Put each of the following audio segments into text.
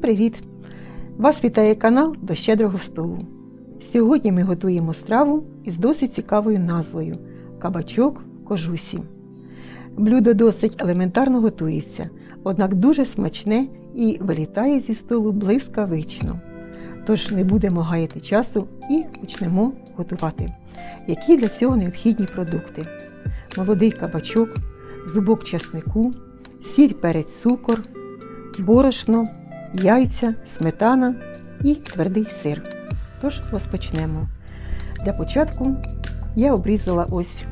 привіт! Вас вітає канал до щедрого столу. Сьогодні ми готуємо страву із досить цікавою назвою Кабачок кожусі. Блюдо досить елементарно готується, однак дуже смачне і вилітає зі столу блискавично. Тож не будемо гаяти часу і почнемо готувати. Які для цього необхідні продукти: молодий кабачок, зубок часнику, сіль перець цукор, борошно, яйця, сметана і твердий сир. Тож розпочнемо. Для початку я обрізала ось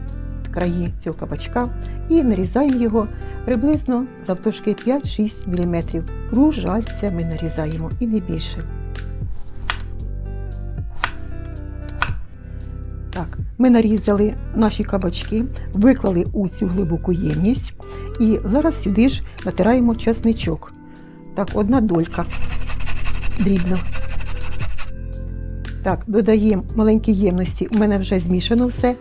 краї цього кабачка і нарізаємо його приблизно завтовшки 5-6 мм. Кружальцями нарізаємо і не більше. Так, ми нарізали наші кабачки, виклали у цю глибоку ємність і зараз сюди ж натираємо часничок. Так, одна долька дрібно. Так, додаємо маленькі ємності. У мене вже змішано все.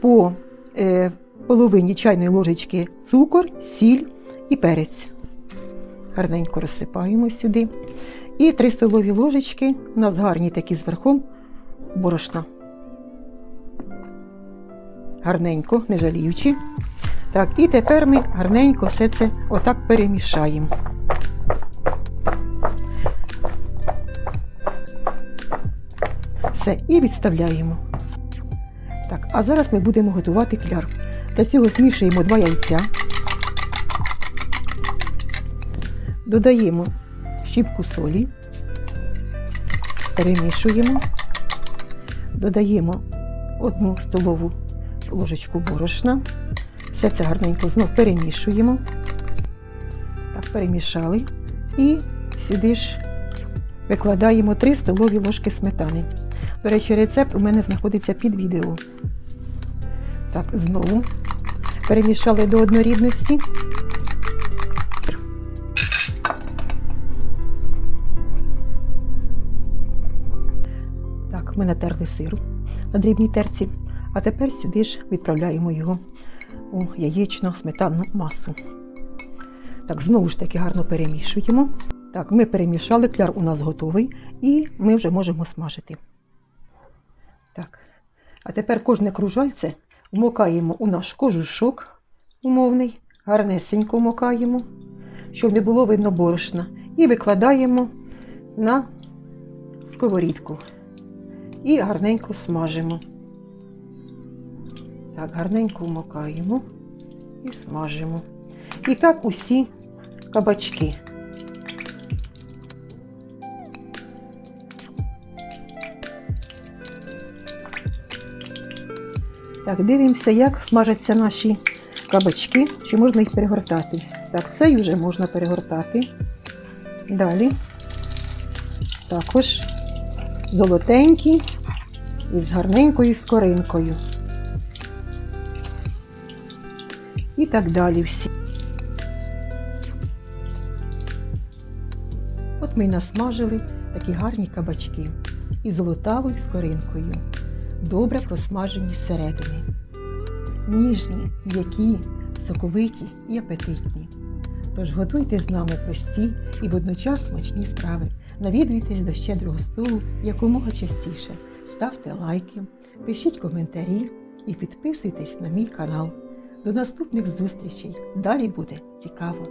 По е, половині чайної ложечки цукор, сіль і перець. Гарненько розсипаємо сюди. І 3 столові ложечки, у нас гарні такі з верхом борошна. Гарненько, не жаліючи. Так, і тепер ми гарненько все це отак перемішаємо. Все, і відставляємо. Так, а зараз ми будемо готувати кляр. Для цього змішуємо два яйця, додаємо щіпку солі, перемішуємо, додаємо одну столову ложечку борошна. Все це гарненько знов перемішуємо. Так, перемішали. І сюди ж викладаємо 3 столові ложки сметани. До речі, рецепт у мене знаходиться під відео. Так, знову перемішали до однорідності. Так, ми натерли сиру на дрібній терці. А тепер сюди ж відправляємо його у яєчно сметанну масу. Так, знову ж таки гарно перемішуємо. Так, ми перемішали, кляр у нас готовий, і ми вже можемо смажити. Так. А тепер кожне кружальце вмокаємо у наш кожушок умовний, гарнесенько вмокаємо, щоб не було видно борошна. І викладаємо на сковорідку. І гарненько смажимо. Так, гарненько вмокаємо і смажимо. І так усі кабачки. Так, дивимося, як смажаться наші кабачки, чи можна їх перегортати. Так, цей вже можна перегортати. Далі також золотенький і з гарненькою скоринкою. І так далі всі. От ми насмажили такі гарні кабачки із золотавою скоринкою, добре просмажені зсередини. Ніжні, м'які, соковиті і апетитні. Тож готуйте з нами прості і водночас смачні страви. Навідуйтесь до щедрого столу якомога частіше. Ставте лайки, пишіть коментарі і підписуйтесь на мій канал. До наступних зустрічей. Далі буде цікаво.